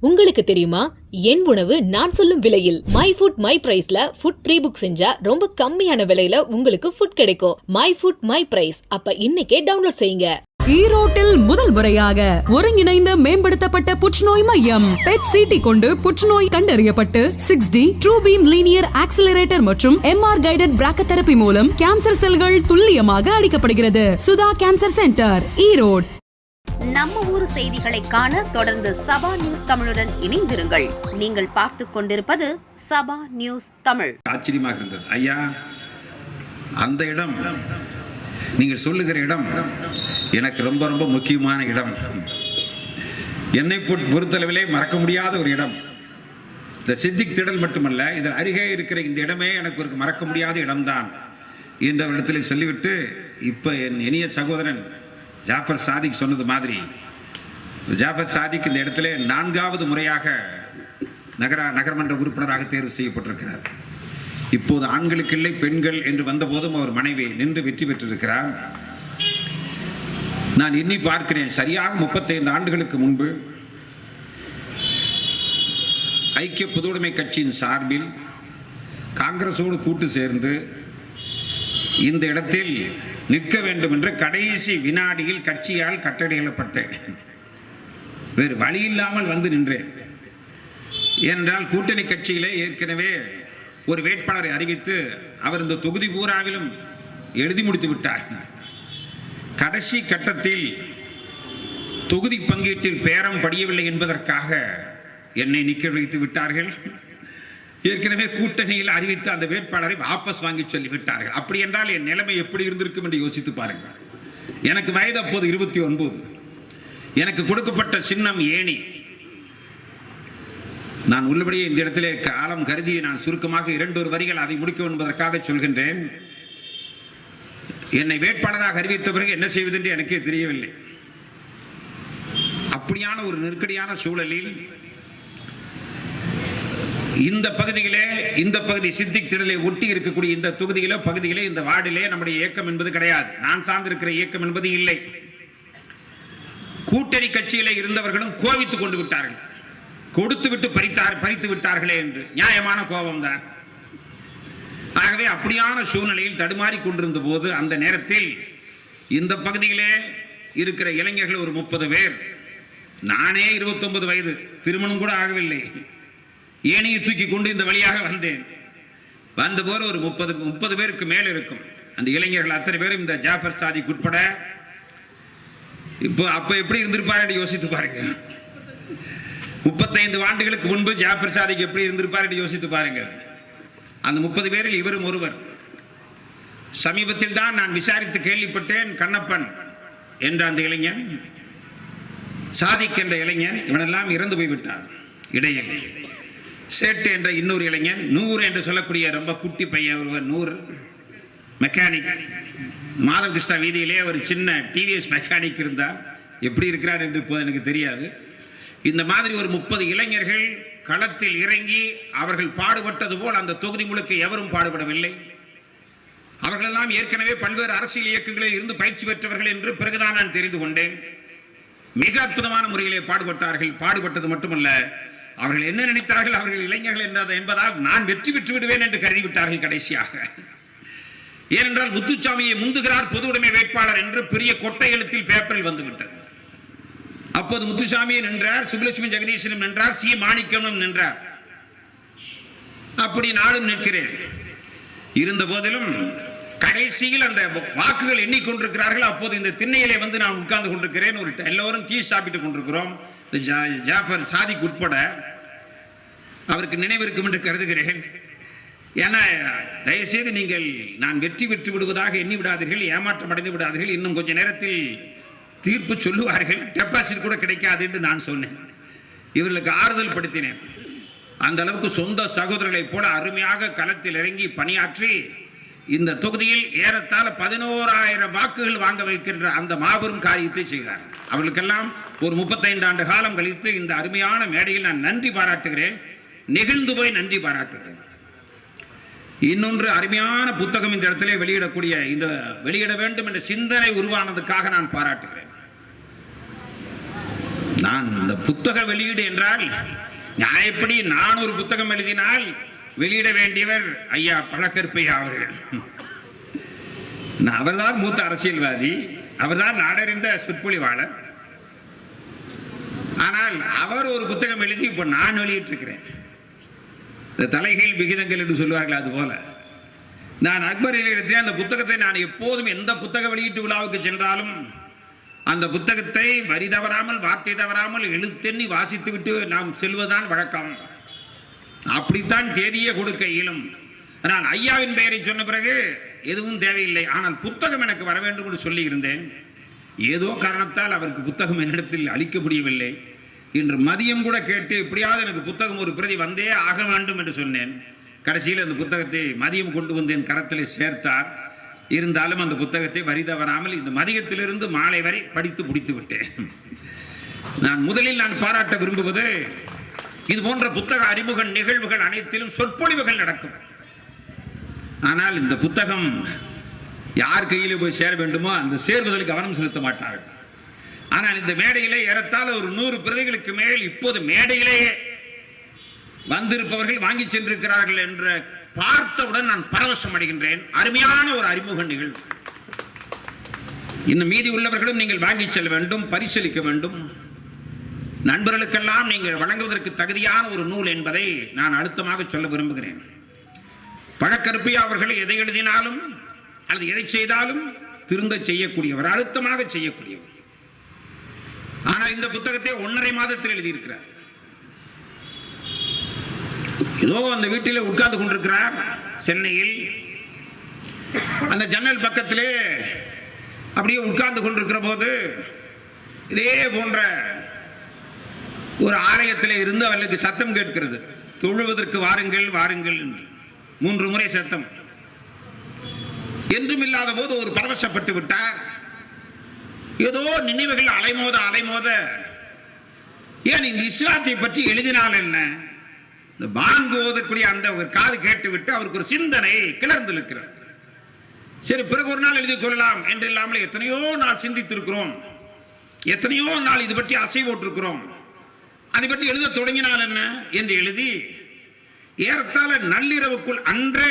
உங்களுக்கு தெரியுமா? என் உணவு நான் சொல்லும் விலையில் மை ஃபுட் மை பிரைஸ்ல ஃபுட் ப்ரீ புக் செஞ்சா ரொம்ப கம்மியான விலையில உங்களுக்கு ஃபுட் கிடைக்கும். மை ஃபுட் மை பிரைஸ் அப்ப இன்னைக்கே டவுன்லோட் செய்யுங்க. ஈரோட்டில் முதல் முறையாக ஒருங்கிணைந்த மேம்படுத்தப்பட்ட புற்றுநோய் மையம் பெட் சிடி கொண்டு புற்றுநோய் கண்டறியப்பட்டு six D true beam linear accelerator மற்றும் எம்ஆர் கைடட் பிராக்கதெரபி மூலம் கேன்சர் செல்கள் துல்லியமாக அடிக்கப்படுகிறது. Sudha cancer centre Erode. நம்ம ஊர் செய்திகளை காண தொடர்ந்து சபா நியூஸ் தமிழுடன் இணைந்திருங்கள். நீங்கள் பார்த்து கொண்டிருப்பது சபா நியூஸ் தமிழ். ஆச்சரியமாக இருந்தது. ஐயா அந்த இடம் நீங்கள் சொல்லுகிற இடம் எனக்கு ரொம்ப ரொம்ப முக்கியமான இடம். என்னை பொறுத்தளவிலே மறக்க முடியாத ஒரு இடம். இந்த சித்திக் திடல் மட்டுமல்ல இதில் அருகே இருக்கிற இந்த இடமே எனக்கு ஒரு மறக்க முடியாத இடம்தான். என்ற இடத்துல சொல்லிவிட்டு இப்போ என் இனிய சகோதரன் ஜாஃபர் சாதிக் சொன்னது மாதிரி. ஜாஃபர் சாதிக் இந்த இடத்துல நான்காவது முறையாக நகர நகரமன்ற உறுப்பினராக தேர்வு செய்யப்பட்டிருக்கிறார். இப்போது ஆண்களுக்கு இல்லை பெண்கள் என்று வந்தபோதும் அவர் மனைவி நின்று வெற்றி பெற்றிருக்கிறார். நான் எண்ணி பார்க்கிறேன் சரியாக முப்பத்தைந்து ஆண்டுகளுக்கு முன்பு ஐக்கிய பொதுவுடைமை கட்சியின் சார்பில் காங்கிரஸோடு கூட்டு சேர்ந்து இந்த இடத்தில் நிற்க வேண்டும் என்று கடைசி வினாடியில் கட்சியால் கட்டளையிடப்பட்டேன். வேறு வழி இல்லாமல் வந்து நின்றேன். ஏனென்றால் கூட்டணி கட்சியிலே ஏற்கனவே ஒரு வேட்பாளரை அறிவித்து அவர் இந்த தொகுதி பூராவிலும் எழுதி முடித்து விட்டார். கடைசி கட்டத்தில் தொகுதி பங்கீட்டில் பேரம் படியவில்லை என்பதற்காக என்னை நிற்க வைத்து விட்டார்கள். ஏற்கனவே கூட்டணியில் அறிவித்த அந்த வேட்பாளரை வாபஸ் வாங்கி சொல்லிவிட்டார்கள். அப்படி என்றால் என் நிலைமை எப்படி இருந்திருக்கும் என்று யோசித்து பாருங்கள். எனக்கு வயது அப்போது இருபத்தி ஒன்பது எனக்கு கொடுக்கப்பட்ட சின்னம் ஏணி. நான் உள்ளபடியே இந்த இடத்திலே காலம் கருதி நான் சுருக்கமாக இரண்டு ஒரு வரிகள் அதை முடிக்கும் என்பதற்காக சொல்கின்றேன். என்னை வேட்பாளராக அறிவித்த பிறகு என்ன செய்வது என்று எனக்கே தெரியவில்லை. அப்படியான ஒரு நெருக்கடியான சூழலில் இந்த பகுதியிலே இந்த பகுதி சித்திக் திடலை ஒட்டி இருக்கக்கூடிய இந்த தொகுதியிலோ பகுதியிலே இந்த வார்டிலே நம்முடைய இயக்கம் என்பது கிடையாது. நான் சார்ந்திருக்கிற இயக்கம் என்பது இல்லை. கூட்டணி கட்சியிலே இருந்தவர்களும் கோவித்துக் கொண்டு விட்டார்கள். கொடுத்து விட்டு பறித்தார் பறித்து விட்டார்களே என்று. நியாயமான கோபம் தான் ஆகவே அப்படியான சூழ்நிலையில் தடுமாறி கொண்டிருந்த போது அந்த நேரத்தில் இந்த பகுதியிலே இருக்கிற இளைஞர்கள் ஒரு முப்பது பேர். நானே 29 வயது. திருமணம் கூட ஆகவில்லை. ஏனையை தூக்கி கொண்டு இந்த வழியாக வந்தேன். வந்தபோது ஒரு முப்பது முப்பது பேருக்கு மேல் இருக்கும். அந்த இளைஞர்கள் அத்தனை பேரும் இந்த ஜாஃபர் சாதிக்கு உட்பட. இப்போ அப்போ எப்படி இருந்திருப்பார் என்று யோசித்து பாருங்க. முப்பத்தைந்து ஆண்டுகளுக்கு முன்பு ஜாஃபர் சாதிக்கு எப்படி இருந்திருப்பார் என்று யோசித்து பாருங்க. அந்த முப்பது பேரில் இவரும் ஒருவர். சமீபத்தில் தான் நான் விசாரித்து கேள்விப்பட்டேன் கண்ணப்பன் என்ற அந்த இளைஞன். சாதிக் என்ற இளைஞன். இவனெல்லாம் இறந்து போய்விட்டான். இடையில். சேட்டு என்ற இன்னொரு இளைஞன் நூறு என்று சொல்லக்கூடிய ரொம்ப குட்டி பையன் ஒருவர் நூறு. மெக்கானிக் மாதவ கிருஷ்ணா வீதியிலே ஒரு சின்ன டிவிஎஸ் மெக்கானிக் இருந்தார். எப்படி இருக்கிறார் என்று இப்போது எனக்கு தெரியாது. இந்த மாதிரி ஒரு முப்பது இளைஞர்கள் களத்தில் இறங்கி அவர்கள் பாடுபட்டது போல் அந்த தொகுதி முழுக்க எவரும் பாடுபடவில்லை. அவர்களெல்லாம் ஏற்கனவே பல்வேறு அரசியல் இயக்கங்களில் இருந்து பயிற்சி பெற்றவர்கள் என்று பிறகுதான் நான் தெரிந்து கொண்டேன். மிக அற்புதமான முறையிலே பாடுபட்டார்கள். பாடுபட்டது மட்டுமல்ல அவர்கள் என்ன நினைத்தார்கள்? அவர்கள் இளைஞர்கள் என்பது என்பதால் நான் வெற்றி பெற்று விடுவேன் என்று கருதிவிட்டார்கள் கடைசியாக. ஏனென்றால் முத்துச்சாமியை முந்துகிறார் பொது உடைமை வேட்பாளர் என்று பெரிய கொட்டை எழுத்தில் பேப்பரில் வந்துவிட்டது. அப்போது முத்துசாமியை நின்றார் சுப்புலட்சுமி ஜெகதீசனும் நின்றார் சி. மாணிக்கனும் நின்றார். அப்படி நானும் நிற்கிறேன். இருந்த போதிலும் கடைசியில் அந்த வாக்குகள் எண்ணிக்கொண்டிருக்கிறார்கள். அப்போது இந்த திண்ணையிலே வந்து நான் உட்கார்ந்து கொண்டிருக்கிறேன். ஒரு எல்லோரும் டீ சாப்பிட்டு கொண்டிருக்கிறோம். ஜாஃபர் சாதிக்கு உட்பட அவருக்கு நினைவிருக்கும் என்று கருதுகிறேன். ஏன்னா தயவுசெய்து நீங்கள் நான் வெற்றி பெற்று விடுவதாக எண்ணி விடாதீர்கள் ஏமாற்றம் அடைந்து விடாதீர்கள் இன்னும் கொஞ்ச நேரத்தில் தீர்ப்பு சொல்லுவார்கள் டெபாசிட் கூட கிடைக்காது என்று நான் சொன்னேன். இவர்களுக்கு ஆறுதல் படுத்தினேன். அந்த அளவுக்கு சொந்த சகோதரர்களைப் போல அருமையாக களத்தில் இறங்கி பணியாற்றி இந்த தொகுதியில் ஏறத்தாழ பதினோராயிரம் வாக்குகள் வாங்க வைக்கின்ற அந்த மாபெரும் காரியத்தை செய்தார் அவர்களுக்கெல்லாம் ஒரு முப்பத்தைந்து ஆண்டு காலம் கழித்து இந்த அருமையான மேடையில் நான் நன்றி பாராட்டுகிறேன். நெகிழ்ந்து போய் நன்றி பாராட்டுகிறேன். இன்னொன்று அருமையான புத்தகம் இந்த இடத்திலே வெளியிடக்கூடிய இந்த வெளியிட வேண்டும் என்ற சிந்தனை உருவானதுக்காக நான் பாராட்டுகிறேன். நான் இந்த புத்தக வெளியீடு என்றால் நியாயப்படி நான் ஒரு புத்தகம் எழுதினால் வெளியிட வேண்டியவர் ஐயா பழக்கற்பையா அவர்கள். அவர்தான் மூத்த அரசியல்வாதி அவர்தான் நாடறிந்த சொற்பொழிவாளர். ஆனால் அவர் ஒரு புத்தகம் எழுதி இப்போ நான் வெளியிட்டிருக்கிறேன். இந்த தலைகீழ் விகிதங்கள் என்று சொல்வார்கள் அது போல. நான் அக்பர் எழுதிய அந்த புத்தகத்தை நான் எப்போதும் எந்த புத்தக வெளியீட்டு விழாவுக்கு சென்றாலும் அந்த புத்தகத்தை வரி தவறாமல் வார்த்தை தவறாமல் எழுத்தெண்ணி வாசித்துவிட்டு நாம் செல்வதுதான் வழக்கம். அப்படித்தான் தேதியே கொடுக்க இயலும். நான் ஐயாவின் பெயரை சொன்ன பிறகு எதுவும் தேவையில்லை. ஆனால் புத்தகம் எனக்கு வர வேண்டும் என்று சொல்லி இருந்தேன் ஏதோ காரணத்தால் அவருக்கு புத்தகம் என்னிடத்தில் அளிக்க முடியவில்லை. இன்று மதியம் கூட கேட்டு எப்படியாவது எனக்கு புத்தகம் ஒரு பிரதி வந்தே ஆக வேண்டும் என்று சொன்னேன். கடைசியில் அந்த புத்தகத்தை மதியம் கொண்டு வந்து என் கரத்தில் சேர்த்தார். இருந்தாலும் அந்த புத்தகத்தை வரி தவறாமல் இந்த மதியத்திலிருந்து மாலை வரை படித்து முடித்து விட்டேன். நான் முதலில் நான் பாராட்ட விரும்புவது இது போன்ற புத்தக அறிமுக நிகழ்வுகள் அனைத்திலும் சொற்பொழிவுகள் நடக்கும். ஆனால் இந்த புத்தகம் யார் கையில் போய் சேர வேண்டுமோ அந்த சேர்வதில் கவனம் செலுத்த மாட்டார்கள். ஆனால் இந்த மேடையிலே ஏறத்தால் ஒரு நூறு பிரதிகளுக்கு மேல் இப்போது மேடையிலேயே வந்திருப்பவர்கள் வாங்கி சென்றிருக்கிறார்கள் என்ற பார்த்தவுடன் நான் பரவசம் அடைகின்றேன். அருமையான ஒரு அறிமுக நிகழ்வு. இன்னும் மீதி உள்ளவர்களும் நீங்கள் வாங்கி செல்ல வேண்டும் பரிசீலிக்க வேண்டும். நண்பர்களுக்கெல்லாம் நீங்கள் வழங்குவதற்கு தகுதியான ஒரு நூல் என்பதை நான் அழுத்தமாக சொல்ல விரும்புகிறேன். பழக்கருப்பையா அவர்கள் எதை எழுதினாலும் அல்லது எதை செய்தாலும் திருந்த செய்யக்கூடியவர் அழுத்தமாக செய்யக்கூடியவர். ஆனால் இந்த புத்தகத்தை ஒன்றரை மாதத்தில் எழுதியிருக்கிறார். ஏதோ அந்த வீட்டிலே உட்கார்ந்து கொண்டிருக்கிறார் சென்னையில். அந்த ஜன்னல் பக்கத்திலே அப்படியே உட்கார்ந்து கொண்டிருக்கிற போது இதே போன்ற ஒரு ஆலயத்தில் இருந்து அவர்களுக்கு சத்தம் கேட்கிறது. தொழுவதற்கு வாருங்கள் வாருங்கள் என்று. மூன்று முறை சத்தம். என்றும் இல்லாத போது ஒரு பரவசப்பட்டு விட்டார். ஏதோ நினைவுகள் அலைமோத அலைமோத. ஏன் இந்த இஸ்லாத்தை பற்றி எழுதினால் என்ன? இந்த பாங்கு ஓதக்கூடிய அந்த ஒரு காது கேட்டு விட்டு அவருக்கு ஒரு சிந்தனை கிளர்ந்து இருக்கிறார் சரி பிறகு ஒரு நாள் எழுதி கொள்ளலாம் என்று இல்லாமல் எத்தனையோ நாள் சிந்தித்திருக்கிறோம். எத்தனையோ நாள் இது பற்றி அசைவோட்டிருக்கிறோம் அதை பற்றி எழுத தொடங்கினால் என்ன என்று எழுதி ஏறத்தாழ நள்ளிரவுக்குள் அன்றே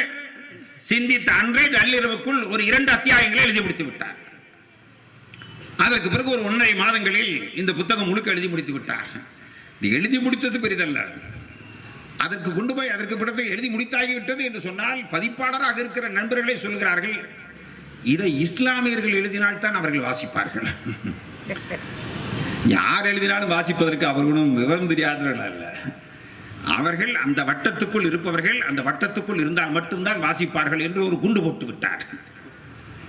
சிந்தித்த அன்றே நள்ளிரவுக்குள் ஒரு இரண்டு அத்தியாயங்களை எழுதி முடித்து விட்டார் அதற்கு பிறகு ஒரு ஒன்றரை மாதங்களில் இந்த புத்தகம் முழுக்க எழுதி முடித்து விட்டார் இது எழுதி முடித்தது பெரிதல்ல. அதற்கு கொண்டு போய் அதற்கு பிறகு எழுதி முடித்தாகிவிட்டது என்று சொன்னால் பதிப்பாளராக இருக்கிற நண்பர்களே சொல்கிறார்கள் இதை இஸ்லாமியர்கள் எழுதினால்தான் அவர்கள் வாசிப்பார்கள். யார் எழுதினாலும் வாசிப்பதற்கு அவர்களும் விவரம் தெரியாதவர்கள் அல்ல. அவர்கள் அந்த வட்டத்துக்குள் இருப்பவர்கள் அந்த வட்டத்துக்குள் இருந்தால் மட்டும்தான் வாசிப்பார்கள் என்று ஒரு குண்டு போட்டு விட்டார்.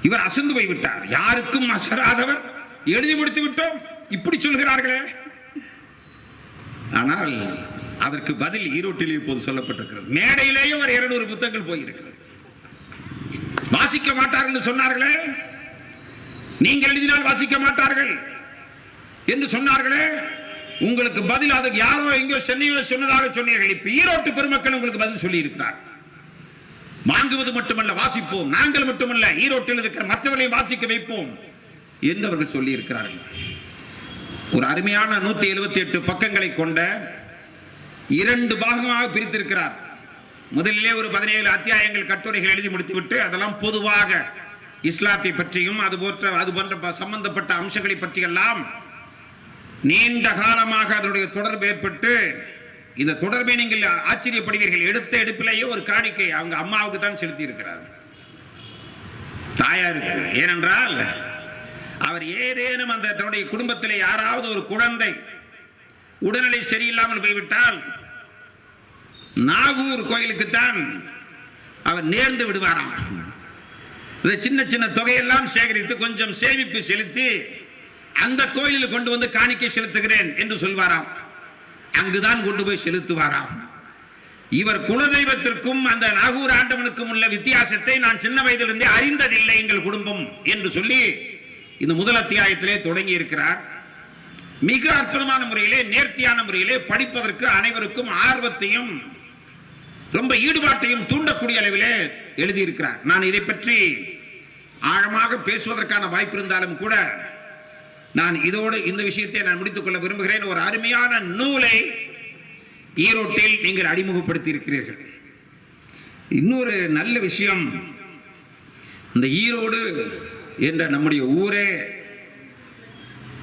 இவர் அசந்து போய் விட்டார். யாருக்கும் அசராதவர் எழுதி முடித்து விட்டோம் இப்படி சொல்கிறார்களே. ஆனால் அதற்கு பதில் ஈரோட்டில் இப்போது சொல்லப்பட்டிருக்கிறது. மேடையிலேயே ஒரு இருநூறு புத்தகங்கள் போயிருக்கிறது. வாசிக்க மாட்டார்கள் சொன்னார்களே. நீங்கள் எழுதினால் வாசிக்க மாட்டார்கள். என்று சொன்னார்களே உங்களுக்கு பதில் அதுக்கு யாரோ எங்கோ சென்னையோ சொன்னதாக சொன்னீர்கள். இப்ப ஈரோட்டு பெருமக்கள் உங்களுக்கு பதில் சொல்லி இருக்கிறார் வாங்குவது மட்டுமல்ல வாசிப்போம். நாங்கள் மட்டுமல்ல ஈரோட்டில் இருக்கிற மற்றவர்களையும் வாசிக்க வைப்போம் என்று அவர்கள் சொல்லி இருக்கிறார்கள் ஒரு அருமையான நூத்தி எழுபத்தி எட்டு பக்கங்களை கொண்ட இரண்டு பாகமாக பிரித்திருக்கிறார். முதலிலே ஒரு பதினேழு அத்தியாயங்கள் கட்டுரைகள் எழுதி முடித்துவிட்டு அதெல்லாம் பொதுவாக இஸ்லாத்தை பற்றியும் அது போன்ற அது போன்ற ப- சம்பந்தப்பட்ட அம்சங்களை பற்றியெல்லாம் நீண்ட காலமாக அதனுடைய தொடர்பு ஏற்பட்டு இந்த தொடர்பை நீங்கள் ஆச்சரியப்படுவீர்கள். எடுத்த எடுப்பிலேயே ஒரு காணிக்கை அவங்க அம்மாவுக்கு தான் செலுத்தி இருக்கிறார் தாயாருக்கு. ஏனென்றால் அவர் ஏதேனும் அந்த தன்னுடைய குடும்பத்தில் யாராவது ஒரு குழந்தை உடல்நிலை சரியில்லாமல் போய்விட்டால் நாகூர் கோயிலுக்குத்தான் அவர் நேர்ந்து விடுவாராம். இந்த சின்ன சின்ன தொகையெல்லாம் சேகரித்து கொஞ்சம் சேமிப்பு செலுத்தி அந்த கோயிலில் கொண்டு வந்து காணிக்கை செலுத்துகிறேன் என்று சொல்வாராம். அங்குதான் கொண்டு போய் செலுத்துவாராம். இவர் குலதெய்வத்திற்கும் அந்த நாகூர் ஆண்டவனுக்கும் உள்ள வித்தியாசத்தை நான் சின்ன வயதிலிருந்தே அறிந்ததில்லை எங்கள் குடும்பம் என்று சொல்லி இந்த முதல் அத்தியாயத்திலே தொடங்கி இருக்கிறார் மிக அற்புதமான முறையிலே நேர்த்தியான முறையிலே படிப்பதற்கு அனைவருக்கும் ஆர்வத்தையும் ரொம்ப ஈடுபாட்டையும் தூண்டக்கூடிய அளவிலே எழுதியிருக்கிறார். நான் இதை பற்றி ஆழமாக பேசுவதற்கான வாய்ப்பு இருந்தாலும் கூட நான் இதோடு இந்த விஷயத்தை நான் முடித்துக் கொள்ள விரும்புகிறேன். ஒரு அருமையான நூலை ஈரோட்டில் நீங்கள் அறிமுகப்படுத்தி இருக்கிறீர்கள் இன்னொரு நல்ல விஷயம் இந்த ஈரோடு என்ற நம்முடைய ஊரே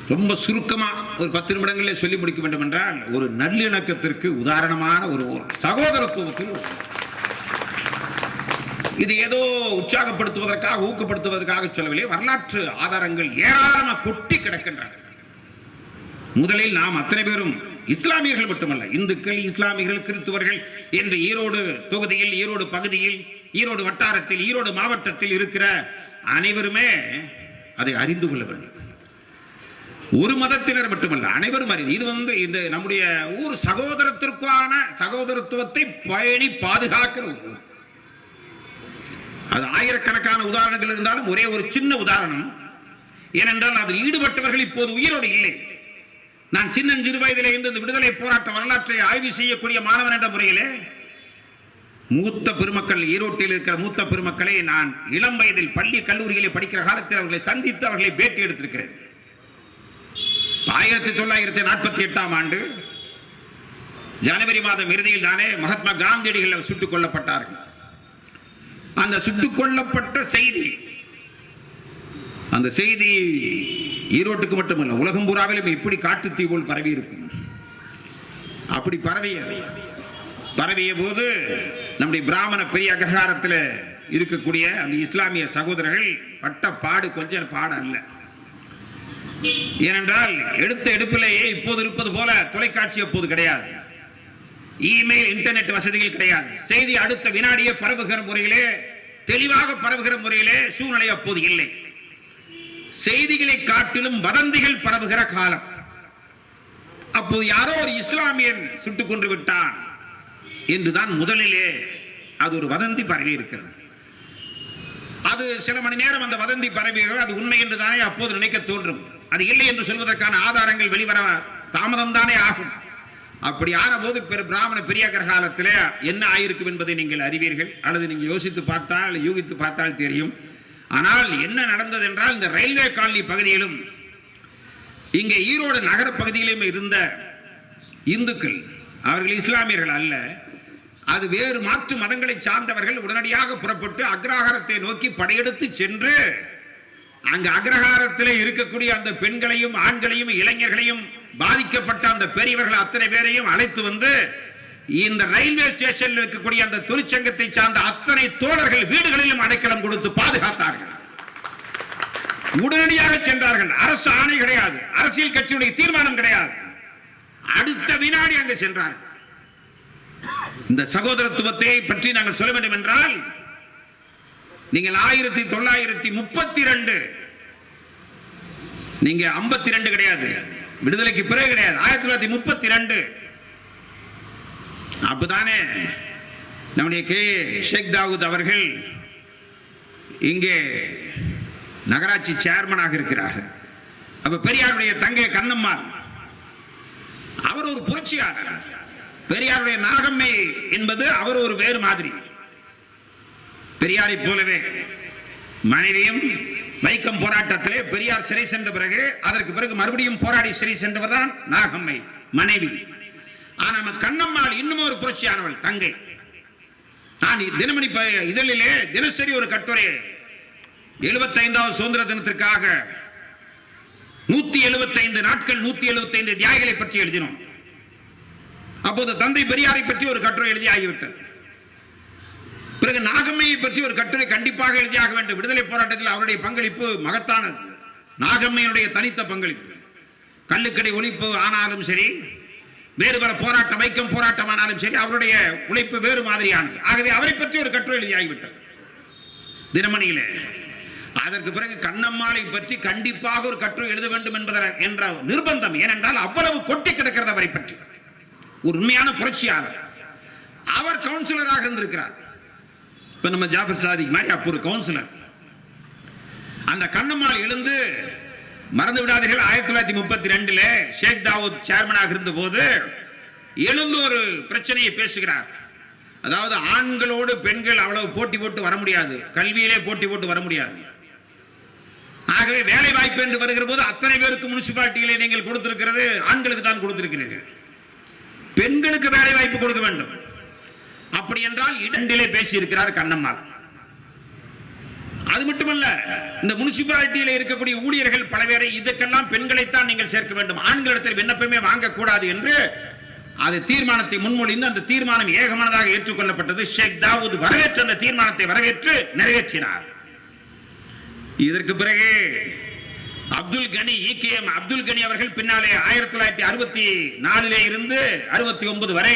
ரொம்ப சுருக்கமா ஒரு பத்து நிமிடங்களில் சொல்லி முடிக்க வேண்டும் என்றால் ஒரு நல்லிணக்கத்திற்கு உதாரணமான ஒரு ஊர் சகோதரத்துவத்தில் ஒரு இது ஏதோ உற்சாகப்படுத்துவதற்காக ஊக்கப்படுத்துவதற்காக சொல்லவில்லை. வரலாற்று ஆதாரங்கள் ஏராளமாக கொட்டி கிடக்கின்றன முதலில் நாம் அத்தனை பேரும் இஸ்லாமியர்கள் மட்டுமல்ல இந்துக்கள் இஸ்லாமியர்கள் கிறிஸ்துவர்கள் என்று ஈரோடு தொகுதியில் ஈரோடு பகுதியில் ஈரோடு வட்டாரத்தில் ஈரோடு மாவட்டத்தில் இருக்கிற அனைவருமே அதை அறிந்து கொள்ள வேண்டும். ஒரு மதத்தினர் மட்டுமல்ல அனைவரும் அறிந்து இது வந்து இந்த நம்முடைய ஊர் சகோதரத்திற்கான சகோதரத்துவத்தை பயணி பாதுகாக்கிற அது ஆயிரக்கணக்கான உதாரணங்கள் இருந்தாலும் ஒரே ஒரு சின்ன உதாரணம். ஏனென்றால் அதில் ஈடுபட்டவர்கள் இப்போது உயிரோடு இல்லை. நான் சின்னஞ்சிறு வயதிலே இருந்து இந்த விடுதலை போராட்ட வரலாற்றை ஆய்வு செய்யக்கூடிய மாணவன் என்ற முறையிலே மூத்த பெருமக்கள் ஈரோட்டில் இருக்கிற மூத்த பெருமக்களை நான் இளம் வயதில் பள்ளி கல்லூரிகளை படிக்கிற காலத்தில் அவர்களை சந்தித்து அவர்களை பேட்டி எடுத்திருக்கிறேன். ஆயிரத்தி தொள்ளாயிரத்தி நாற்பத்தி எட்டாம் ஆண்டு ஜனவரி மாதம் இறுதியில் தானே மகாத்மா காந்தியடிகள் சுட்டுக் கொல்லப்பட்டார்கள். அந்த சுட்டுக் கொல்லப்பட்ட செய்தி. அந்த செய்தி ஈரோட்டுக்கு மட்டுமல்ல உலகம் பூராவிலும் இப்படி காட்டு போல் பரவி இருக்கும்? அப்படி பரவிய பரவிய போது நம்முடைய பிராமண பெரிய அகசாரத்தில் இருக்கக்கூடிய அந்த இஸ்லாமிய சகோதரர்கள் பட்ட பாடு கொஞ்சம் பாடு அல்ல ஏனென்றால் எடுத்த எடுப்பிலேயே இப்போது இருப்பது போல தொலைக்காட்சி அப்போது கிடையாது. இமெயில் இன்டர்நெட் வசதிகள் கிடையாது. செய்தி அடுத்த வினாடியே பரவுகிற முறையிலே தெளிவாக பரவுகிற முறையிலே சூழ்நிலை அப்போது இல்லை. செய்திகளை காட்டிலும் வதந்திகள் பரவுகிற காலம். அப்போது யாரோ ஒரு இஸ்லாமியன் சுட்டுக் கொன்று விட்டான் என்றுதான் முதலிலே அது ஒரு வதந்தி பரவி இருக்கிறது. அது சில மணி நேரம் அந்த வதந்தி பரவி அது உண்மை என்று தானே அப்போது நினைக்க தோன்றும். அது இல்லை என்று சொல்வதற்கான ஆதாரங்கள் வெளிவர தாமதம் தானே ஆகும். அப்படி ஆனபோது பெரு பிராமண பெரிய காலத்தில் என்ன ஆயிருக்கும் என்பதை நீங்கள் அறிவீர்கள். அல்லது நீங்கள் யோசித்து பார்த்தால் யூகித்து பார்த்தால் தெரியும். ஆனால் என்ன நடந்தது என்றால் இந்த ரயில்வே காலனி பகுதியிலும் இங்கே ஈரோடு நகர பகுதியிலும் இருந்த இந்துக்கள் அவர்கள் இஸ்லாமியர்கள் அல்ல அது வேறு மாற்று மதங்களை சார்ந்தவர்கள் உடனடியாக புறப்பட்டு அக்ரஹாரத்தை நோக்கி படையெடுத்து சென்று அங்கு அக்ரஹாரத்தில் இருக்கக்கூடிய அந்த பெண்களையும் ஆண்களையும் இளைஞர்களையும் பாதிக்கப்பட்ட அந்த பெரியவர்கள் அத்தனை பேரையும் அழைத்து வந்து இந்த ரயில்வே ஸ்டேஷனில் இருக்கக்கூடிய அந்த தொழிற்சங்கத்தை சார்ந்த அத்தனை தோழர்கள் வீடுகளிலும் அடைக்கலம் கொடுத்து பாதுகாத்தார்கள். உடனடியாக சென்றார்கள். அரசு ஆணை கிடையாது. அரசியல் கட்சியுடைய தீர்மானம் கிடையாது. அடுத்த வினாடி அங்கு சென்றார்கள். இந்த சகோதரத்துவத்தை பற்றி நாங்கள் சொல்ல வேண்டும் என்றால் நீங்கள் ஆயிரத்தி தொள்ளாயிரத்தி முப்பத்தி ரெண்டு நீங்க ஐம்பத்தி ரெண்டு கிடையாது. விடுதலைக்கு பிறகு கிடையாது. ஆயிரத்தி தொள்ளாயிரத்தி முப்பத்தி ரெண்டு அப்பதானே நம்முடைய கே. ஷேக் தாவூத் அவர்கள் இங்கே நகராட்சி சேர்மனாக இருக்கிறார்கள். அப்ப பெரியாருடைய தங்கை கண்ணம்மாள் அவர் ஒரு புரட்சியாளர். பெரியாருடைய நாகம்மை என்பது அவர் ஒரு வேறு மாதிரி. பெரியாரை போலவே மனைவியும் வைக்கம் போராட்டத்திலே பெரியார் சிறை சென்ற பிறகு அதற்கு பிறகு மறுபடியும் போராடி சிறை சென்றவர் தான் நாகம்மை மனைவி. ஆனா கண்ணம்மாள் இன்னும் ஒரு புரட்சியானவள் தங்கை. நான் தினமணி இதழிலே தினசரி ஒரு கட்டுரை எழுபத்தைந்தாவது சுதந்திர தினத்திற்காக நூத்தி எழுபத்தைந்து நாட்கள் நூத்தி எழுபத்தைந்து தியாகிகளை பற்றி எழுதினோம். அப்போது தந்தை பெரியாரை பற்றி ஒரு கட்டுரை எழுதி ஆகிவிட்டது. பிறகு நாகம்மையை பற்றி ஒரு கட்டுரை கண்டிப்பாக எழுதியாக வேண்டும். விடுதலை போராட்டத்தில் அவருடைய பங்களிப்பு மகத்தானது. நாகம்மையினுடைய தனித்த பங்களிப்பு. கல்லுக்கடி ஒழிப்பு ஆனாலும் சரி வேறு பல போராட்டம் வைக்கம் போராட்டம் ஆனாலும் சரி அவருடைய உழைப்பு வேறு மாதிரியானது. ஆகவே அவரை பற்றி ஒரு கட்டுரை எழுதியாகிவிட்டது. தினமணியிலே அதற்கு பிறகு கண்ணம்மாளை பற்றி கண்டிப்பாக ஒரு கட்டுரை எழுத வேண்டும் என்பத என்ற நிர்பந்தம். ஏனென்றால் அவ்வளவு கொட்டி கிடக்கிறது அவரை பற்றி. ஒரு உண்மையான புரட்சியாளர். அவர் கவுன்சிலராக இருந்திருக்கிறார். இப்ப நம்ம ஜாஃபர் சாதிக் மாதிரி அப்போ ஒரு கவுன்சிலர். அந்த கண்ணம்மாள் எழுந்து மறந்து விடாதீர்கள். ஆயிரத்தி தொள்ளாயிரத்தி முப்பத்தி ரெண்டுல ஷேக் தாவூத் சேர்மனாக இருந்த போது எழுந்து ஒரு பிரச்சனையை பேசுகிறார். அதாவது ஆண்களோடு பெண்கள் அவ்வளவு போட்டி போட்டு வர முடியாது. கல்வியிலே போட்டி போட்டு வர முடியாது. ஆகவே வேலை வாய்ப்பு என்று வருகிற போது அத்தனை பேருக்கு முனிசிபாலிட்டிகளை நீங்கள் கொடுத்திருக்கிறது ஆண்களுக்கு தான் கொடுத்திருக்கிறீர்கள். பெண்களுக்கு வேலை வாய்ப்பு கொடுக்க வேண்டும். அப்படி என்றால் இடண்டிலே பேசியிருக்கிறார் கண்ணம்மாள். அது மட்டுமல்ல இந்த முனிசிபாலிட்டியில இருக்கக்கூடிய ஊழியர்கள் பல பேரை இதுக்கெல்லாம் பெண்களைத்தான் நீங்கள் சேர்க்க வேண்டும். ஆண்களிடத்தில் விண்ணப்பமே வாங்கக்கூடாது என்று அது தீர்மானத்தை முன்மொழிந்து அந்த தீர்மானம் ஏகமானதாக ஏற்றுக்கொள்ளப்பட்டது. ஷேக் தாவூத் வரவேற்று அந்த தீர்மானத்தை வரவேற்று நிறைவேற்றினார். இதற்கு பிறகு அப்துல் கனி இகேஎம் அப்துல் கனி அவர்கள் பின்னாலே ஆயிரத்தி தொள்ளாயிரத்தி அறுபத்தி நாலிலே இருந்து அறுபத்தி ஒன்பது வரை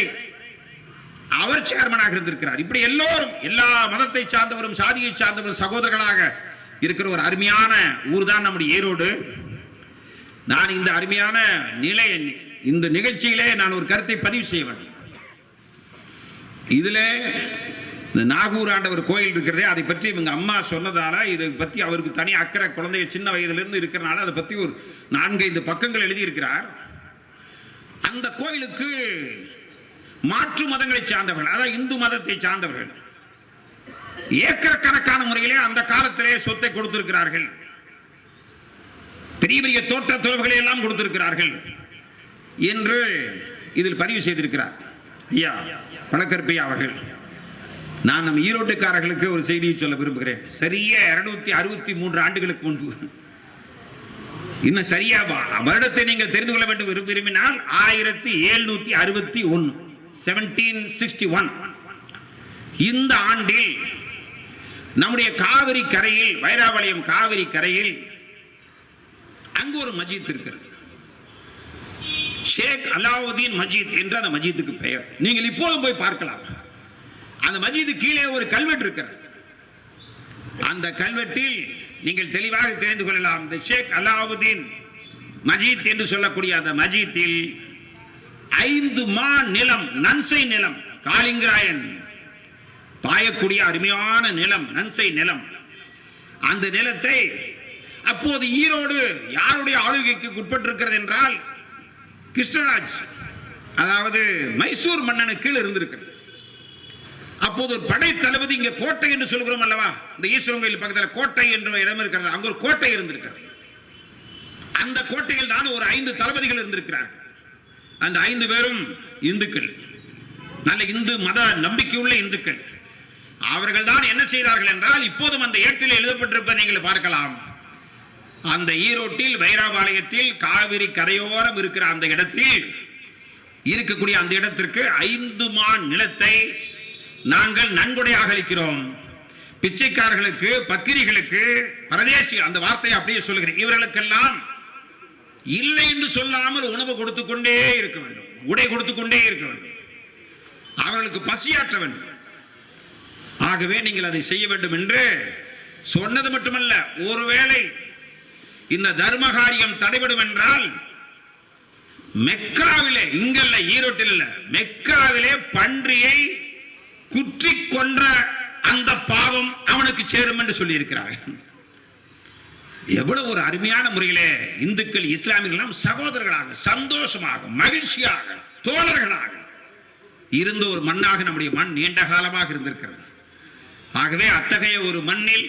அவர் சேர்மனாக இருந்திருக்கிறார். இப்படி எல்லோரும் எல்லா மதத்தை சார்ந்தவரும் சாதியை சார்ந்தவரும் சகோதரர்களாக இருக்கிற ஒரு அருமையான ஊர் தான் நம்முடைய ஈரோடு நான் இந்த அருமையான நிலை இந்த நிகழ்ச்சியிலே நான் ஒரு கருத்தை பதிவு செய்ய வேண்டும். இதுல இந்த நாகூர் ஆண்டவர் கோயில் இருக்கிறதே அதை பற்றி இவங்க அம்மா சொன்னதால இதை பற்றி அவருக்கு தனி அக்கறை குழந்தைய சின்ன வயதிலிருந்து இருக்கிறனால அதை பற்றி ஒரு நான்கைந்து பக்கங்கள் எழுதியிருக்கிறார். அந்த கோயிலுக்கு மாற்று மதங்களை சார்ந்தவர்கள். அதாவது இந்து மதத்தை சார்ந்தவர்கள். ஏக்கர் கணக்கான முறையிலே அந்த காலத்திலே சொத்தை கொடுத்திருக்கிறார்கள். பெரிய பெரிய தோட்ட துறவுகளை எல்லாம் கொடுத்திருக்கிறார்கள் என்று இதில் பதிவு செய்திருக்கிறார். ஐயா பழக்கற்பையா அவர்கள். நான் நம்ம ஈரோட்டுக்காரர்களுக்கு ஒரு செய்தியை சொல்ல விரும்புகிறேன். சரியா இருநூத்தி அறுபத்தி மூன்று ஆண்டுகளுக்கு முன்பு. இன்னும் சரியா வா- வருடத்தை நீங்கள் தெரிந்து கொள்ள வேண்டும் விரும்பினால் ஆயிரத்தி எழுநூத்தி அறுபத்தி ஒன்னு. செவன்டீன் சிக்ஸ்டி ஒன் இந்த ஆண்டில் நம்முடைய காவிரி கரையில் வைராவளையம் காவிரி கரையில் அங்கு ஒரு மஜித் இருக்கிறது. ஷேக் அலாவுதீன் மஜித் என்று அந்த மஜித்துக்கு பெயர். நீங்கள் இப்போதும் போய் பார்க்கலாம். அந்த மஜிது கீழே ஒரு கல்வெட்டு இருக்கிறது. அந்த கல்வெட்டில் நீங்கள் தெளிவாக தெரிந்து கொள்ளலாம். இந்த ஷேக் அலாவுதீன் மஜீத் என்று சொல்லக்கூடிய அந்த மஜீத்தில் ஐந்து மா நிலம் நன்சை நிலம் காளிங்கராயன் பாயக்கூடிய அருமையான நிலம் நன்சை நிலம். அந்த நிலத்தை அப்போது ஈரோடு யாருடைய ஆளுகைக்கு உட்பட்டிருக்கிறது என்றால் கிருஷ்ணராஜ் அதாவது மைசூர் மன்னனு கீழ் இருந்திருக்கிறது. அப்போது ஒரு படை தளபதி இங்க கோட்டை என்று சொல்கிறோம் அல்லவா? இந்த ஈஸ்வரன் கோயில் பக்கத்தில் கோட்டை என்ற இடம் இருக்கிறது. அங்க ஒரு கோட்டை இருந்திருக்கிறது. அந்த கோட்டையில் தான் ஒரு ஐந்து தளபதிகள் இருந்திருக்கிறார்கள். அந்த ஐந்து பேரும் இந்துக்கள். நல்ல இந்து மத நம்பிக்கையுள்ள இந்துக்கள். அவர்கள் தான் என்ன செய்தார்கள் என்றால் இப்போதும் அந்த ஏட்டில் எழுதப்பட்டிருப்பதை நீங்கள் பார்க்கலாம். அந்த ஈரோட்டில் வைராபாளையத்தில் காவிரி கரையோரம் இருக்கிற அந்த இடத்தில் இருக்கக்கூடிய அந்த இடத்திற்கு ஐந்து மான் நிலத்தை நாங்கள் நன்கொடையாக அளிக்கிறோம். பிச்சைக்காரர்களுக்கு பக்கிரிகளுக்கு பரதேசி அந்த வார்த்தையை அப்படியே சொல்லுகிறேன். இவர்களுக்கெல்லாம் இல்லை என்று சொல்லாமல் உணவு கொடுத்து கொண்டே இருக்க வேண்டும். உடை கொடுத்து கொண்டே இருக்க வேண்டும். அவர்களுக்கு பசியாற்ற வேண்டும். ஆகவே நீங்கள் அதை செய்ய வேண்டும் என்று சொன்னது மட்டுமல்ல. ஒருவேளை இந்த தர்மகாரியம் தடைபடும் என்றால் மெக்காவிலே இங்கல்ல ஈரோட்டில் இல்ல மெக்காவிலே பன்றியை குற்றி கொன்ற அந்த பாவம் அவனுக்கு சேரும் என்று சொல்லியிருக்கிறார்கள். எவ்வளவு ஒரு அருமையான முறையிலே இந்துக்கள் இஸ்லாமியர்கள் சகோதரர்களாக சந்தோஷமாக மகிழ்ச்சியாக தோழர்களாக இருந்த ஒரு மண்ணாக நம்முடைய மண் நீண்ட காலமாக இருந்திருக்கிறது. ஆகவே அத்தகைய ஒரு மண்ணில்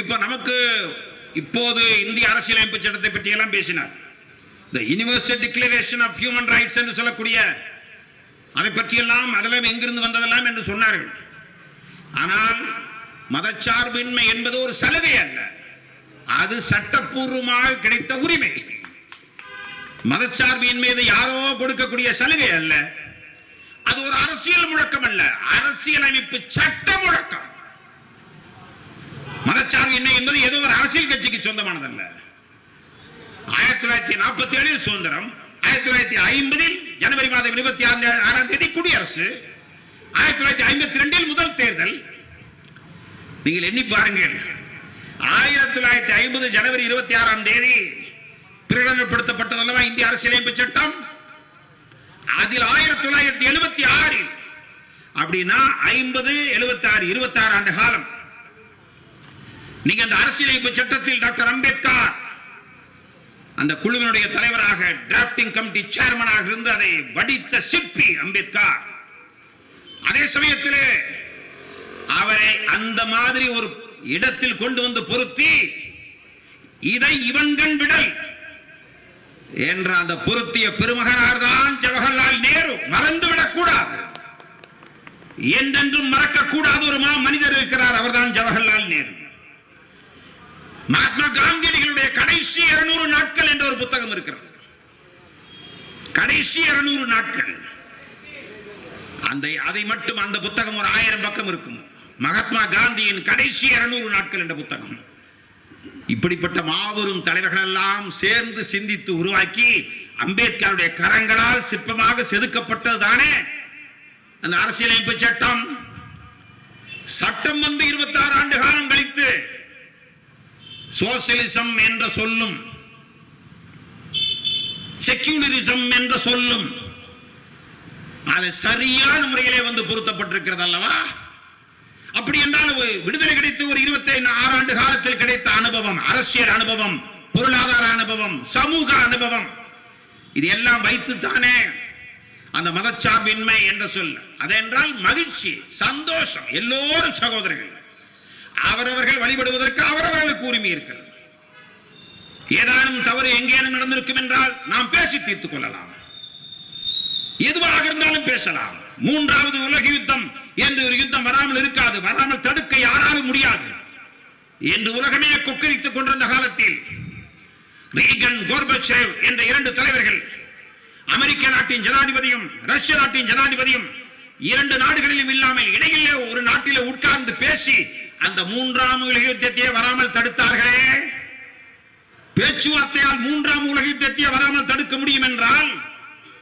இப்போ நமக்கு இப்போது இந்திய அரசியலமைப்பு சட்டத்தை பற்றியெல்லாம் பேசினார். இந்த universal declaration of human rights என்று சொல்லக்கூடிய அதை பற்றியெல்லாம் அதெல்லாம் எங்கிருந்து வந்ததெல்லாம் என்று சொன்னார்கள். ஆனால் மதச்சார்பின்மை என்பது ஒரு சலுகை அல்ல. அது சட்டப்பூர்வமாக கிடைத்த உரிமை. மதச்சார்பின் மீது யாரோ கொடுக்கக்கூடிய சலுகை அல்ல. அது ஒரு அரசியல் முழக்கம் அல்ல. அரசியலமைப்பு சட்ட முழக்கம். மதச்சார்பின்மை என்பது ஏதோ ஒரு அரசியல் கட்சிக்கு சொந்தமானதல்ல ஆயிரத்தி தொள்ளாயிரத்தி நாற்பத்தி ஏழில் சுதந்திரம் ஆயிரத்தி தொள்ளாயிரத்தி ஐம்பதில் ஜனவரி மாதம் இருபத்தி ஆறு ஆறாம் தேதி குடியரசு ஆயிரத்தி தொள்ளாயிரத்தி ஐம்பத்தி ரெண்டில் முதல் தேர்தல். நீங்கள் எண்ணி பாருங்கள். ஆயிரத்தி தொள்ளாயிரத்தி ஐம்பது ஜனவரி இருபத்தி ஆறாம் தேதி பிரகடனப்படுத்தப்பட்டதல்லவா இந்திய அரசியலமைப்பு சட்டம்? அதில் ஆயிரத்தி தொள்ளாயிரத்தி எழுபத்தி ஆறில் அப்படின்னா ஐம்பது எழுபத்தி ஆறு இருபத்தி ஆறு ஆண்டு காலம். நீங்க அந்த அரசியலமைப்பு சட்டத்தில் டாக்டர் அம்பேத்கர் அந்த குழுவினுடைய தலைவராக டிராப்டிங் கமிட்டி சேர்மனாக இருந்து அதை வடித்த சிற்பி அம்பேத்கர். அதே சமயத்தில் அவரை அந்த மாதிரி ஒரு இடத்தில் கொண்டு வந்து பொருத்தி இதை இவன்கண் விடல். என்ற அந்த பொருத்திய பெருமகனார் தான் ஜவஹர்லால் நேரு. மறந்துவிடக் கூடாது என்றென்றும் மறக்கக்கூடாத ஒரு மா மனிதர் இருக்கிறார் அவர்தான் ஜவஹர்லால் நேரு. மகாத்மா காந்தியடிகளுடைய கடைசி இருநூறு நாட்கள் என்ற ஒரு புத்தகம் இருக்கிறது. கடைசி இருநூறு நாட்கள். அந்த அதை மட்டும் அந்த புத்தகம் ஒரு ஆயிரம் பக்கம் இருக்கும். மகாத்மா காந்தியின் கடைசி இருநூறு நாட்கள் என்ற புத்தகம். இப்படிப்பட்ட மாபெரும் தலைவர்கள் எல்லாம் சேர்ந்து சிந்தித்து உருவாக்கி அம்பேத்கருடைய கரங்களால் சிற்பமாக செதுக்கப்பட்டது தானே? அந்த அரசியலமைப்பு சட்டம். சட்டம் வந்து இருபத்தி ஆறு ஆண்டு காலம் கழித்து சோசியலிசம் என்ற சொல்லும் செக்யூலரிசம் என்ற சொல்லும் அது சரியான முறையிலே வந்து பொருத்தப்பட்டிருக்கிறது அல்லவா அப்படி என்றால் ஒரு விடுதலை கிடைத்து ஒரு இருபத்தி ஆறு ஆண்டு காலத்தில் கிடைத்த அனுபவம் அரசியல் அனுபவம் பொருளாதார அனுபவம் சமூக அனுபவம். இது எல்லாம் வைத்துத்தானே அந்த மதச்சார்பின்மை என்ற சொல். அதென்றால் மகிழ்ச்சி சந்தோஷம் எல்லோரும் சகோதரர்கள். அவரவர்கள் வழிபடுவதற்கு அவரவர்களுக்கு உரிமை இருக்கிறது. ஏதானும் தவறு எங்கேனும் நடந்திருக்கும் என்றால் நாம் பேசி தீர்த்துக் கொள்ளலாம். எதுவாக இருந்தாலும் பேசலாம். மூன்றாவது உலக யுத்தம். என்று ஒரு யுத்தம் வராமல் இருக்காது. வராமல் தடுக்க யாராலும் முடியாது. என்று உலகமே கொக்கரித்துக் கொண்டிருந்த காலத்தில் ரீகன் கோர்பச்சேவ் என்ற இரண்டு தலைவர்கள் அமெரிக்க நாட்டின் ஜனாதிபதியும் ரஷ்ய நாட்டின் ஜனாதிபதியும் இரண்டு நாடுகளிலும் இல்லாமல் இடையிலே ஒரு நாட்டிலே உட்கார்ந்து பேசி அந்த மூன்றாம் உலக யுத்தத்தையே வராமல் தடுத்தார்களே. பேச்சுவார்த்தையால் மூன்றாம் உலக யுத்தத்தையே வராமல் தடுக்க முடியும் என்றால்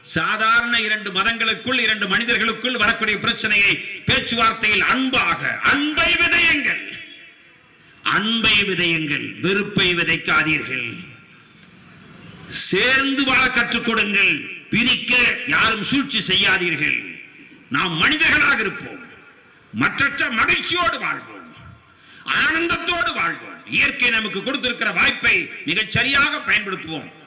சாதாரண இரண்டு மதங்களுக்குள் இரண்டு மனிதர்களுக்குள் வரக்கூடிய பிரச்சனையை பேச்சுவார்த்தையில் அன்பாக அன்பை விதையுங்கள். அன்பை விதையுங்கள் வெறுப்பை விதைக்காதீர்கள். சேர்ந்து வாழ கற்றுக் கொடுங்கள் பிரிக்க யாரும் சூழ்ச்சி செய்யாதீர்கள். நாம் மனிதர்களாக இருப்போம். மற்ற மகிழ்ச்சியோடு வாழ்வோம். ஆனந்தத்தோடு வாழ்வோம். இயற்கை நமக்கு கொடுத்திருக்கிற வாய்ப்பை மிகச் சரியாக பயன்படுத்துவோம்.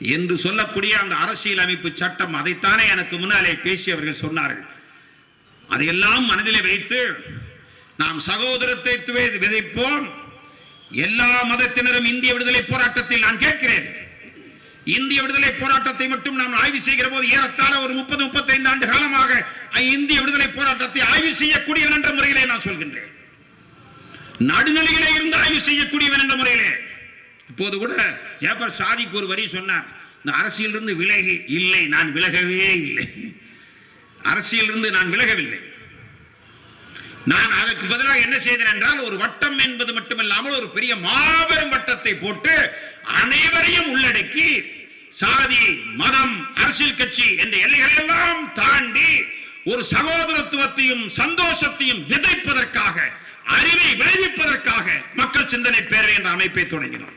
என்று சொல்லக்கூடிய அந்த அரசியல் அமைப்பு சட்டம் அதைத்தானே எனக்கு முன்னாலே பேசியவர்கள் சொன்னார்கள். அதையெல்லாம் மனதில் வைத்து நாம் சகோதரத்தை விதைப்போம். எல்லா மதத்தினரும் இந்திய விடுதலை போராட்டத்தில் நான் கேட்கிறேன். இந்திய விடுதலை போராட்டத்தை மட்டும் நாம் ஆய்வு செய்கிற போது ஏறத்தாழ ஒரு முப்பது முப்பத்தைந்து ஆண்டு காலமாக இந்திய விடுதலை போராட்டத்தை ஆய்வு செய்யக்கூடியவன் என்ற முறையிலே நான் சொல்கின்றேன். நடுநிலையிலே இருந்து ஆய்வு செய்யக்கூடியவன் என்ற முறையிலே. இப்போது கூட ஜேபர் சாதிக்கு ஒரு வரி சொன்னார் இந்த அரசியலிருந்து விலகி இல்லை நான் விலகவே இல்லை. அரசியலிருந்து நான் விலகவில்லை. நான் அதற்கு பதிலாக என்ன செய்தேன் என்றால் ஒரு வட்டம் என்பது மட்டுமில்லாமல் ஒரு பெரிய மாபெரும் வட்டத்தை போட்டு அனைவரையும் உள்ளடக்கி சாதி மதம் அரசியல் கட்சி என்ற எல்லைகளை எல்லாம் தாண்டி ஒரு சகோதரத்துவத்தையும் சந்தோஷத்தையும் விதைப்பதற்காக அறிவை விளைவிப்பதற்காக மக்கள் சிந்தனை பேரவை என்ற அமைப்பை தொடங்கினோம்.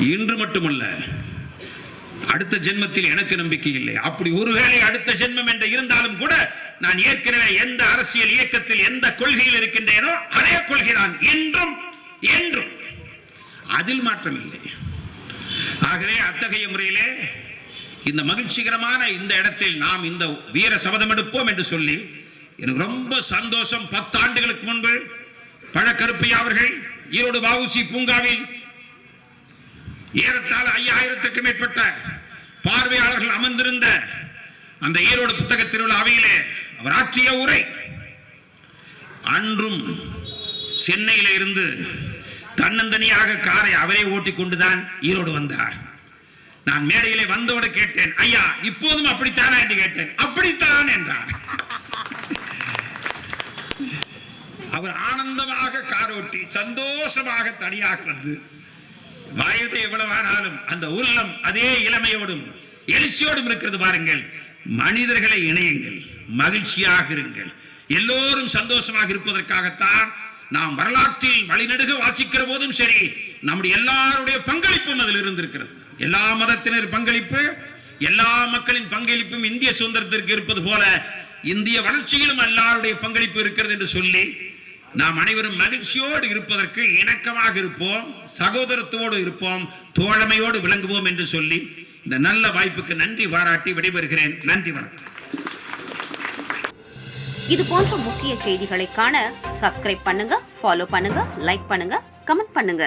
இன்று மட்டுமல்ல அடுத்த ஜென்மத்தில் எனக்கு நம்பிக்கை இல்லை. அப்படி ஒருவேளை அடுத்த ஜென்மம் என்று இருந்தாலும் கூட நான் ஏற்கனவே எந்த அரசியல் இயக்கத்தில் எந்த கொள்கையில் இருக்கின்றேனோ அதே கொள்கைதான் என்றும் என்றும். அதில் மாற்றம் இல்லை. ஆகவே அத்தகைய முறையிலே இந்த மகிழ்ச்சிகரமான இந்த இடத்தில் நாம் இந்த வீர சபதம் எடுப்போம் என்று சொல்லி எனக்கு ரொம்ப சந்தோஷம். பத்து ஆண்டுகளுக்கு முன்பு பழக்கருப்பையா அவர்கள் ஈரோடு வஉசி பூங்காவில் ஏறத்தாழ ஐயாயிரத்துக்கும் மேற்பட்ட பார்வையாளர்கள் அமர்ந்திருந்த அந்த ஈரோடு புத்தக திருவிழா அவையிலே அவர் ஆற்றிய உரை. அன்றும் சென்னையில இருந்து தன்னந்தனியாக காரை அவரே ஓட்டிக் கொண்டுதான் ஈரோடு வந்தார். நான் மேடையிலே வந்தோடு கேட்டேன் ஐயா இப்போதும் அப்படித்தானா? என்று கேட்டேன் அப்படித்தான் என்றார். அவர் ஆனந்தமாக கார் ஓட்டி சந்தோஷமாக தனியாக வந்து வயது எவ்வளவானாலும் அந்த உள்ளம் அதே இளமையோடும் எழுச்சியோடும் இருக்கிறது பாருங்கள். மனிதர்களை இணையுங்கள் மகிழ்ச்சியாக இருங்கள். எல்லோரும் சந்தோஷமாக இருப்பதற்காகத்தான் நாம் வரலாற்றில் வழிநடுக வாசிக்கிற போதும் சரி நம்முடைய எல்லாருடைய பங்களிப்பும் அதில் இருந்திருக்கிறது. எல்லா மதத்தினர் பங்களிப்பு எல்லா மக்களின் பங்களிப்பும் இந்திய சுதந்திரத்திற்கு இருப்பது போல இந்திய வளர்ச்சியிலும் எல்லாருடைய பங்களிப்பு இருக்கிறது என்று சொல்லி நாம் அனைவரும் மகிழ்ச்சியோடு இருப்பதற்கு இணக்கமாக இருப்போம் சகோதரத்தோடு இருப்போம் தோழமையோடு விளங்குவோம் என்று சொல்லி இந்த நல்ல வாய்ப்புக்கு நன்றி பாராட்டி விடைபெறுகிறேன். நன்றி வணக்கம். இது போன்ற முக்கிய செய்திகளை காண சப்ஸ்கிரைப் பண்ணுங்க ஃபாலோ பண்ணுங்க லைக் பண்ணுங்க கமெண்ட் பண்ணுங்க.